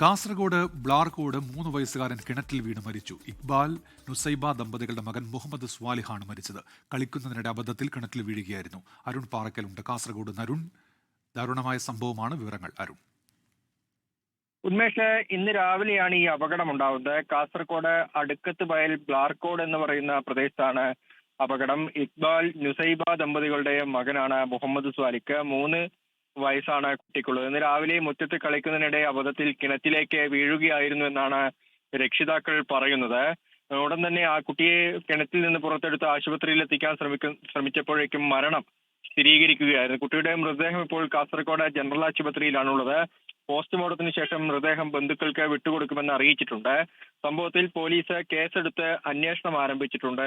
കാസർഗോഡ് ബ്ലാർകോട് മൂന്ന് വയസ്സുകാരൻ കിണറ്റിൽ വീണ് മരിച്ചു. ഇക്ബാൽ നുസൈബ ദമ്പതികളുടെ മകൻ മുഹമ്മദ് സ്വാലിഹാണ് മരിച്ചത്. കളിക്കുന്നതിനിടെ അബദ്ധത്തിൽ കിണറ്റിൽ വീഴുകയായിരുന്നു. അരുൺ പാറക്കലുണ്ട്. കാസർഗോഡ് നരുൺ ദാരുണമായ സംഭവമാണ് വിവരങ്ങൾ. അരുൺ. ഉന്മേഷ് ഇന്ന് രാവിലെയാണ് ഈ അപകടം ഉണ്ടാവുന്നത് കാസർഗോഡ് അടുക്കത്ത് വയൽ ബ്ലാർകോഡ് എന്ന് പറയുന്ന പ്രദേശത്താണ് അപകടം. ഇക്ബാൽ നുസൈബ ദമ്പതികളുടെ മകനാണ് മുഹമ്മദ് സ്വാലിക്ക്. മൂന്ന് വയസ്സാണ് കുട്ടിക്കുള്ളത്. ഇന്ന് രാവിലെ മുറ്റത്ത് കളിക്കുന്നതിനിടെ അബദ്ധത്തിൽ കിണറ്റിലേക്ക് വീഴുകയായിരുന്നു എന്നാണ് രക്ഷിതാക്കൾ പറയുന്നത്. ഉടൻ തന്നെ ആ കുട്ടിയെ കിണറ്റിൽ നിന്ന് പുറത്തെടുത്ത് ആശുപത്രിയിൽ എത്തിക്കാൻ ശ്രമിക്കും ശ്രമിച്ചപ്പോഴേക്കും മരണം സ്ഥിരീകരിക്കുകയായിരുന്നു. കുട്ടിയുടെ മൃതദേഹം ഇപ്പോൾ കാസർഗോഡ് ജനറൽ ആശുപത്രിയിലാണുള്ളത്. പോസ്റ്റ്മോർട്ടത്തിന് ശേഷം മൃതദേഹം ബന്ധുക്കൾക്ക് വിട്ടുകൊടുക്കുമെന്ന് അറിയിച്ചിട്ടുണ്ട്. സംഭവത്തിൽ പോലീസ് കേസെടുത്ത് അന്വേഷണം ആരംഭിച്ചിട്ടുണ്ട്.